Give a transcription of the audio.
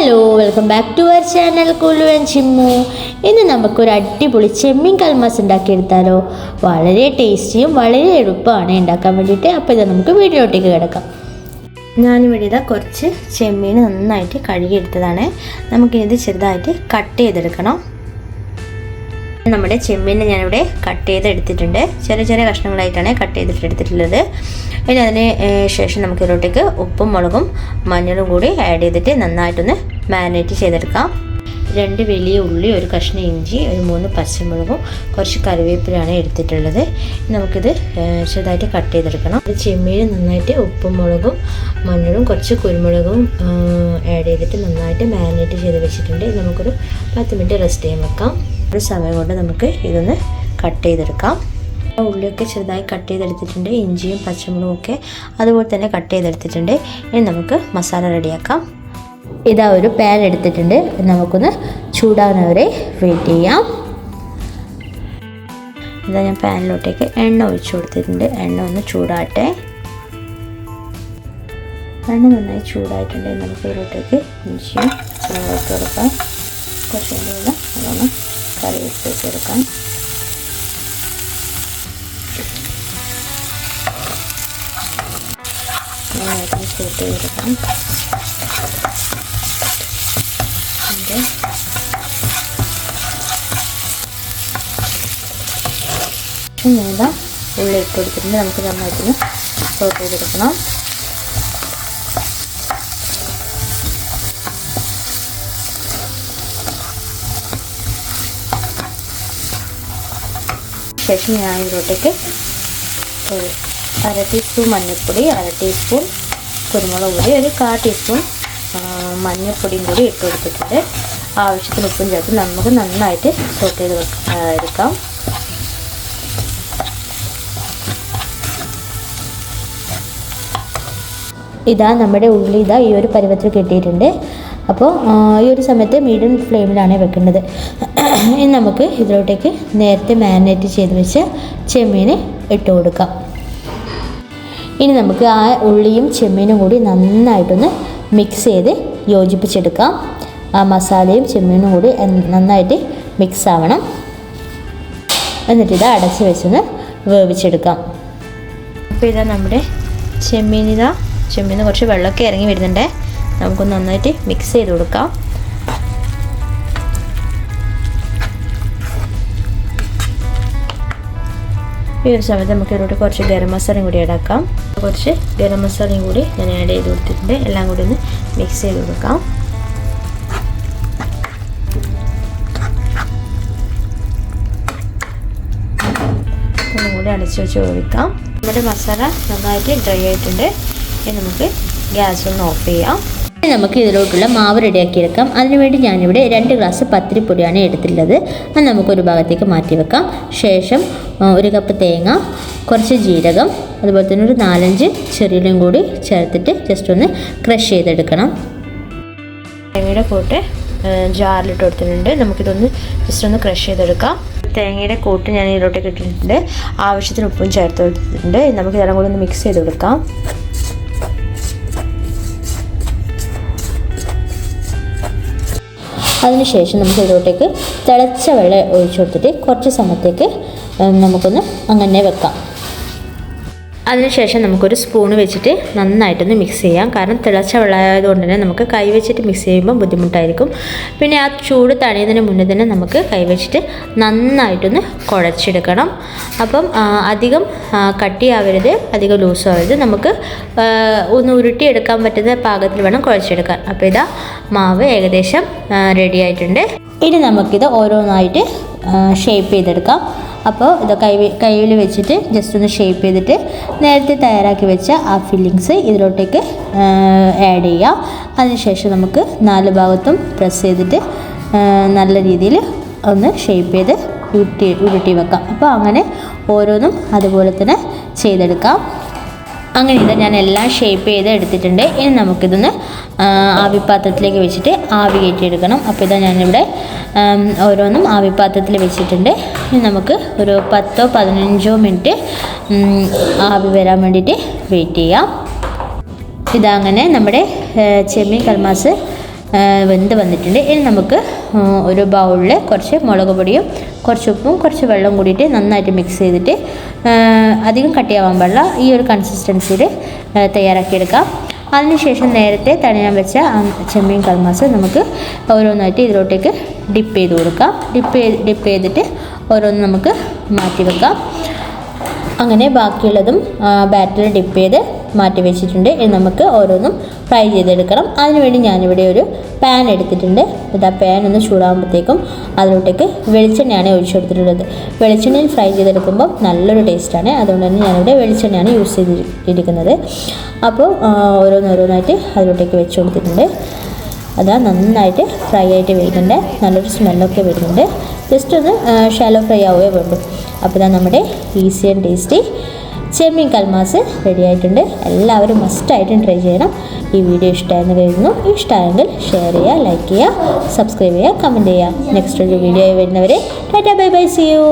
Hello welcome back to our channel Kulu and Chimmu ഇന്ന് നമുക്കൊരു അടിപൊളി ചെമ്മീൻ കൽമാസ് ഉണ്ടാക്കിയെടുത്താലോ. വളരെ ടേസ്റ്റിയും വളരെ എളുപ്പമാണ് ഉണ്ടാക്കാൻ വേണ്ടിയിട്ട്. അപ്പോൾ ഇത് നമുക്ക് വീട്ടിലോട്ടേക്ക് കിടക്കാം. ഞാനിവിടെ ഇതാ കുറച്ച് ചെമ്മീൻ നന്നായിട്ട് കഴുകിയെടുത്തതാണ്. നമുക്കിത് ചെറുതായിട്ട് കട്ട് ചെയ്തെടുക്കണം. നമ്മുടെ ചെമ്മീനെ ഞാനിവിടെ കട്ട് ചെയ്ത് എടുത്തിട്ടുണ്ട് ചെറിയ ചെറിയ കഷ്ണങ്ങളായിട്ടാണ് കട്ട് ചെയ്തിട്ട് എടുത്തിട്ടുള്ളത് ഇനി അതിന് ശേഷം നമുക്ക് ഇതിലോട്ടേക്ക് ഉപ്പും മുളകും മഞ്ഞളും കൂടി ആഡ് ചെയ്തിട്ട് നന്നായിട്ടൊന്ന് മാരിനേറ്റ് ചെയ്തെടുക്കാം. രണ്ട് വലിയ ഉള്ളി ഒരു കഷ്ണം ഇഞ്ചി ഒരു മൂന്ന് പച്ചമുളകും കുറച്ച് കറിവേപ്പിലാണ് എടുത്തിട്ടുള്ളത്. നമുക്കിത് ചെറുതായിട്ട് കട്ട് ചെയ്തെടുക്കണം. അത് ചെമ്മീൻ നന്നായിട്ട് ഉപ്പും മുളകും മഞ്ഞളും കുറച്ച് കുരുമുളകും ആഡ് ചെയ്തിട്ട് നന്നായിട്ട് മാരിനേറ്റ് ചെയ്ത് വെച്ചിട്ടുണ്ട്. നമുക്കൊരു പത്ത് മിനിറ്റ് റെസ്റ്റ് ചെയ്യാൻ വെക്കാം. ഒരു സമയം കൊണ്ട് നമുക്ക് ഇതൊന്ന് കട്ട് ചെയ്തെടുക്കാം. ഉള്ളിയൊക്കെ ചെറുതായി കട്ട് ചെയ്തെടുത്തിട്ടുണ്ട്. ഇഞ്ചിയും പച്ചമുളകും ഒക്കെ അതുപോലെ തന്നെ കട്ട് ചെയ്തെടുത്തിട്ടുണ്ട്. ഇനി നമുക്ക് മസാല റെഡിയാക്കാം ഇതാ ഒരു പാൻ എടുത്തിട്ടുണ്ട്. നമുക്കൊന്ന് ചൂടാകുന്നവരെ വെയിറ്റ് ചെയ്യാം. ഇതാ ഞാൻ പാനിലോട്ടേക്ക് എണ്ണ ഒഴിച്ചു കൊടുത്തിട്ടുണ്ട്. എണ്ണ ഒന്ന് ചൂടാട്ടെ. എണ്ണ നന്നായി ചൂടായിട്ടുണ്ട്. നമുക്ക് ഇതിലോട്ടേക്ക് ഇഞ്ചിയും പച്ചമുളകും കൊടുക്കാം. കുറച്ചും കൂടെ അതൊന്ന് കറി വെച്ച് കൊടുക്കാം നന്നായിട്ട് സൂട്ട് ചെയ്തെടുക്കാം എന്നിട്ട് ഞാനിതാ ഉള്ളി ഇട്ട് കൊടുത്തിട്ടുണ്ട്. നമുക്ക് നന്നായിട്ടൊന്ന് സോട്ട് ചെയ്തെടുക്കണം ശേഷം ഞാൻ ഇതിലോട്ടേക്ക് അര ടീസ്പൂൺ മഞ്ഞൾപ്പൊടി അര ടീസ്പൂൺ കുരുമുളക് പൊടി ഒരു കാ ടീസ്പൂൺ മഞ്ഞൾപ്പൊടിയും കൂടി ഇട്ട് കൊടുത്തിട്ടുണ്ട്. ആവശ്യത്തിന് ഉപ്പും ചേർത്ത് നമുക്ക് നന്നായിട്ട് സോട്ട് ചെയ്ത് എടുക്കാം. ഇതാ നമ്മുടെ ഉള്ളി ഇതാ ഈ ഒരു പരുവത്തിൽ കിട്ടിയിട്ടുണ്ട്. അപ്പോൾ ഈ ഒരു സമയത്ത് മീഡിയം ഫ്ലെയിമിലാണ് വെക്കേണ്ടത്. ഇനി നമുക്ക് ഇതിലോട്ടേക്ക് നേരത്തെ മാരിനേറ്റ് ചെയ്ത് വെച്ച ചെമ്മീൻ ഇട്ട് കൊടുക്കാം. ഇനി നമുക്ക് ആ ഉള്ളിയും ചെമ്മീനും കൂടി നന്നായിട്ടൊന്ന് മിക്സ് ചെയ്ത് യോജിപ്പിച്ചെടുക്കാം. ആ മസാലയും ചെമ്മീനും കൂടി നന്നായിട്ട് മിക്സ് ആവണം. എന്നിട്ട് ഇത് അടച്ച് വെച്ചൊന്ന് വേവിച്ചെടുക്കാം. അപ്പോൾ ഇതാ നമ്മുടെ ചെമ്മീനിതാ ചെമ്മീന് കുറച്ച് വെള്ളമൊക്കെ ഇറങ്ങി വരുന്നുണ്ട്. നമുക്ക് നന്നായിട്ട് മിക്സ് ചെയ്ത് കൊടുക്കാം. ഈ ഒരു സമയത്ത് നമുക്ക് ഇതിലോട്ട് കുറച്ച് ഗരം മസാലയും കൂടി ഇടാക്കാം കുറച്ച് ഗരം മസാലയും കൂടി ഞാൻ ആഡ് ചെയ്ത് കൊടുത്തിട്ടുണ്ട്. എല്ലാം കൂടി ഒന്ന് മിക്സ് ചെയ്ത് കൊടുക്കാം. ഒന്നും കൂടി അടച്ച് വെച്ച് ഒഴിക്കാം നമ്മുടെ മസാല നന്നായിട്ട് ഡ്രൈ ആയിട്ടുണ്ട്. ഇനി നമുക്ക് ഗ്യാസ് ഒന്ന് ഓഫ് ചെയ്യാം. നമുക്ക് ഇതിലോട്ടുള്ള മാവ് റെഡിയാക്കിയെടുക്കാം. അതിനുവേണ്ടി ഞാനിവിടെ രണ്ട് ഗ്ലാസ് പത്തിരിപ്പൊടിയാണ് എടുത്തിട്ടുള്ളത്. അത് നമുക്കൊരു ഭാഗത്തേക്ക് മാറ്റി വെക്കാം. ശേഷം ഒരു കപ്പ് തേങ്ങ കുറച്ച് ജീരകം അതുപോലെ തന്നെ ഒരു നാലഞ്ച് ചെറിയുള്ളിയും കൂടി ചേർത്തിട്ട് ജസ്റ്റ് ഒന്ന് ക്രഷ് ചെയ്തെടുക്കണം. തേങ്ങയുടെ കൂട്ട് ജാറിലിട്ട് കൊടുത്തിട്ടുണ്ട്. നമുക്കിതൊന്ന് ജസ്റ്റ് ഒന്ന് ക്രഷ് ചെയ്തെടുക്കാം. തേങ്ങയുടെ കൂട്ട് ഞാൻ ഇതിലോട്ടേക്ക് ഇട്ടിട്ടുണ്ട്. ആവശ്യത്തിന് ഉപ്പും ചേർത്ത് കൊടുത്തിട്ടുണ്ട്. നമുക്കിതെല്ലാം കൂടി ഒന്ന് മിക്സ് ചെയ്ത് കൊടുക്കാം. അതിനുശേഷം നമുക്ക് ഇതിലോട്ടേക്ക് തിളച്ച വെള്ളം ഒഴിച്ചു കൊടുത്തിട്ട് കുറച്ച് സമയത്തേക്ക് നമുക്കൊന്ന് അങ്ങനെ വെക്കാം. അതിനുശേഷം നമുക്കൊരു സ്പൂൺ വെച്ചിട്ട് നന്നായിട്ടൊന്ന് മിക്സ് ചെയ്യാം. കാരണം തിളച്ച വെള്ളമായതുകൊണ്ട് തന്നെ നമുക്ക് കൈ വെച്ചിട്ട് മിക്സ് ചെയ്യുമ്പോൾ ബുദ്ധിമുട്ടായിരിക്കും. പിന്നെ ആ ചൂട് തണിയതിന് മുന്നേ തന്നെ നമുക്ക് കൈ വെച്ചിട്ട് നന്നായിട്ടൊന്ന് കുഴച്ചെടുക്കണം. അപ്പം അധികം കട്ടിയാവരുത് അധികം ലൂസും ആവരുത് നമുക്ക് ഒന്ന് ഉരുട്ടിയെടുക്കാൻ പറ്റുന്ന പാകത്തിൽ വേണം കുഴച്ചെടുക്കാൻ. അപ്പോൾ ഇതാ മാവ് ഏകദേശം റെഡി ആയിട്ടുണ്ട്. ഇനി നമുക്കിത് ഓരോന്നായിട്ട് ഷേപ്പ് ചെയ്തെടുക്കാം. അപ്പോൾ ഇത് കൈ കയ്യിൽ വെച്ചിട്ട് ജസ്റ്റ് ഒന്ന് ഷേപ്പ് ചെയ്തിട്ട് നേരത്തെ തയ്യാറാക്കി വെച്ച ആ ഫില്ലിങ്സ് ഇതിലോട്ടേക്ക് ആഡ് ചെയ്യാം. അതിനുശേഷം നമുക്ക് നാല് ഭാഗത്തും പ്രസ് ചെയ്തിട്ട് നല്ല രീതിയിൽ ഒന്ന് ഷേപ്പ് ചെയ്ത് ഉരുട്ടി ഉരുട്ടി വെക്കാം. അപ്പോൾ അങ്ങനെ ഓരോന്നും അതുപോലെ തന്നെ ചെയ്തെടുക്കാം. അങ്ങനെ ഇത് ഞാൻ എല്ലാം ഷേപ്പ് ചെയ്ത് എടുത്തിട്ടുണ്ട്. ഇനി നമുക്കിതൊന്ന് ആവിപ്പാത്രത്തിലേക്ക് വെച്ചിട്ട് ആവി കയറ്റിയെടുക്കണം. അപ്പോൾ ഇതാ ഞാനിവിടെ ഓരോന്നും ആവിപ്പാത്രത്തിൽ വെച്ചിട്ടുണ്ട്. ഇനി നമുക്ക് ഒരു പത്തോ പതിനഞ്ചോ മിനിറ്റ് ആവി വരാൻ വേണ്ടിയിട്ട് വെയിറ്റ് ചെയ്യാം. ഇതങ്ങനെ നമ്മുടെ ചെമ്മീൻ കൽമാസ് വെന്ത് വന്നിട്ടുണ്ട്. ഇനി നമുക്ക് ഒരു ബൗളിൽ കുറച്ച് മുളക് പൊടിയും കുറച്ച് ഉപ്പും കുറച്ച് വെള്ളം കൂടിയിട്ട് നന്നായിട്ട് മിക്സ് ചെയ്തിട്ട് അധികം കട്ടിയാവാൻ പാടില്ല. ഈ ഒരു കൺസിസ്റ്റൻസിയിൽ തയ്യാറാക്കിയെടുക്കാം അതിനുശേഷം നേരത്തെ തണിയാൻ വെച്ച ചെമ്മീൻ കൽമാസ് നമുക്ക് ഓരോന്നായിട്ട് ഇതിലോട്ടേക്ക് ഡിപ്പ് ചെയ്ത് കൊടുക്കാം. ഡിപ്പ് ചെയ്ത് ഡിപ്പ് ചെയ്തിട്ട് ഓരോന്ന് നമുക്ക് മാറ്റി വെക്കാം. അങ്ങനെ ബാക്കിയുള്ളതും ബാറ്ററിൽ ഡിപ്പ് ചെയ്ത് മാറ്റി വെച്ചിട്ടുണ്ട് ഇനി നമുക്ക് ഓരോന്നും ഫ്രൈ ചെയ്തെടുക്കണം. അതിനുവേണ്ടി ഞാനിവിടെ ഒരു പാൻ എടുത്തിട്ടുണ്ട്. ഇത് ആ പാൻ ഒന്ന് ചൂടാകുമ്പോഴത്തേക്കും അതിലോട്ടേക്ക് വെളിച്ചെണ്ണയാണ് ഒഴിച്ചു കൊടുത്തിട്ടുള്ളത്. വെളിച്ചെണ്ണയിൽ ഫ്രൈ ചെയ്തെടുക്കുമ്പോൾ നല്ലൊരു ടേസ്റ്റാണ് അതുകൊണ്ട് തന്നെ ഞാനിവിടെ വെളിച്ചെണ്ണയാണ് യൂസ് ചെയ്തിരിക്കുന്നത്. അപ്പോൾ ഓരോന്നോരോന്നായിട്ട് അതിലോട്ടേക്ക് വെച്ച് കൊടുത്തിട്ടുണ്ട്. അതാ നന്നായിട്ട് ഫ്രൈ ആയിട്ട് വരുന്നുണ്ട്. നല്ലൊരു സ്മെല്ലൊക്കെ വരുന്നുണ്ട്. ജസ്റ്റ് ഒന്ന് ഷാലോ ഫ്രൈ ആവുകയേ വേണ്ടു അപ്പോൾ ഇതാ നമ്മുടെ easy and tasty Chemmeen കൽമാസ് ready ആയിട്ടുണ്ട്. എല്ലാവരും മസ്റ്റായിട്ടും ട്രൈ ചെയ്യണം. ഈ വീഡിയോ ഇഷ്ടമായെന്ന് കരുതുന്നു. ഇഷ്ടമായെങ്കിൽ ഷെയർ ചെയ്യുക ലൈക്ക് ചെയ്യുക സബ്സ്ക്രൈബ് ചെയ്യുക കമന്റ് ചെയ്യുക. നെക്സ്റ്റ് ഒരു വീഡിയോ വരുന്നവരെ tata bye bye see you